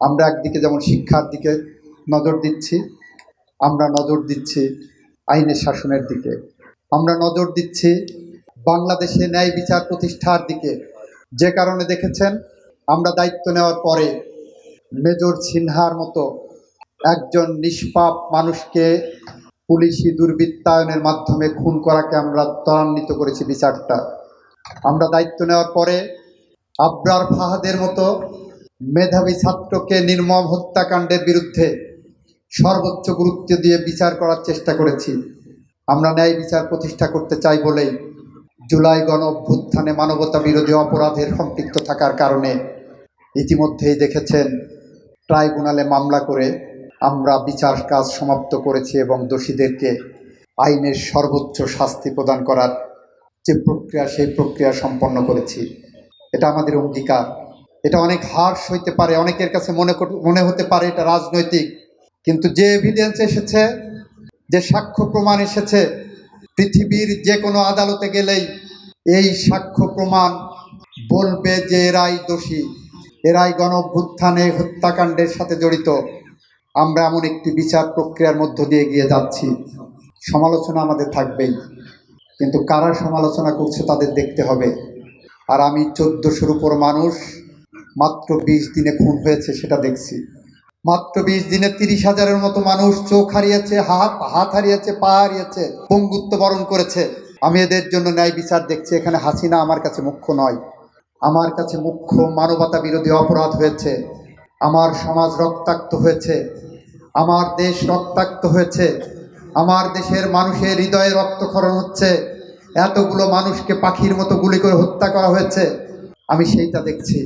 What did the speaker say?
আমরা একদিকে যেমন শিক্ষার দিকে নজর দিচ্ছি, আমরা নজর দিচ্ছি আইনের শাসনের দিকে। আমরা নজর দিচ্ছি বাংলাদেশে ন্যায় বিচার প্রতিষ্ঠার দিকে। যে কারণে দেখেছেন, আমরা দায়িত্ব নেওয়ার পরে মেজর সিনহার মতো একজন নিষ্পাপ মানুষকে পুলিশি দুর্বৃত্তায়নের মাধ্যমে খুন করাকে আমরা ত্বরান্বিত করেছি বিচারটা। আমরা দায়িত্ব নেওয়ার পরে আব্রার ফাহাদের মতো মেধাবী ছাত্রকে নির্মম হত্যাকাণ্ডের বিরুদ্ধে সর্বোচ্চ গুরুত্ব দিয়ে বিচার করার চেষ্টা করেছি। আমরা ন্যায় বিচার প্রতিষ্ঠা করতে চাই বলেই জুলাই গণ অভ্যুত্থানে মানবতা বিরোধী অপরাধের সম্পৃক্ত থাকার কারণে ইতিমধ্যেই দেখেছেন, ট্রাইব্যুনালে মামলা করে আমরা বিচার কাজ সমাপ্ত করেছি এবং দোষীদেরকে আইনের সর্বোচ্চ শাস্তি প্রদান করার যে প্রক্রিয়া, সেই প্রক্রিয়া সম্পন্ন করেছি। এটা আমাদের অঙ্গীকার। এটা অনেক হার্শ হইতে পারে, অনেকের কাছে মনে মনে হতে পারে এটা রাজনৈতিক। কিন্তু যে এভিডেন্স এসেছে, যে সাক্ষ্য প্রমাণ এসেছে, পৃথিবীর যে কোনো আদালতে গেলেই এই সাক্ষ্য প্রমাণ বলবে যে এরাই দোষী, এরাই গণ অভ্যুত্থানে হত্যাকাণ্ডের সাথে জড়িত। আমরা এমন একটি বিচার প্রক্রিয়ার মধ্য দিয়ে গিয়ে যাচ্ছি। সমালোচনা আমাদের থাকবেই। কিন্তু কারা সমালোচনা করছে তাদের দেখতে হবে। আর আমি চোদ্দোশোর উপর মানুষ মাত্র বিশ দিনে খুন হয়েছে, সেটা দেখছি। মাত্র বিশ দিনে তিরিশ হাজারের মতো মানুষ চোখ হারিয়েছে, হাত হাত হারিয়েছে, পা হারিয়েছে, পঙ্গুত্ব বরণ করেছে। আমি এদের জন্য ন্যায় বিচার দেখছি, এখানে হাসিনা আমার কাছে মুখ্য নয়। আমার কাছে মুখ্য মানবতা বিরোধী অপরাধ হয়েছে। আমার সমাজ রক্তাক্ত হয়েছে। আমার দেশ রক্তাক্ত হয়েছে। আমার দেশের মানুষের হৃদয়ে রক্তক্ষরণ হচ্ছে। এতগুলো মানুষকে পাখির মতো গুলি করে হত্যা করা হয়েছে। আমি সেইটা দেখছি।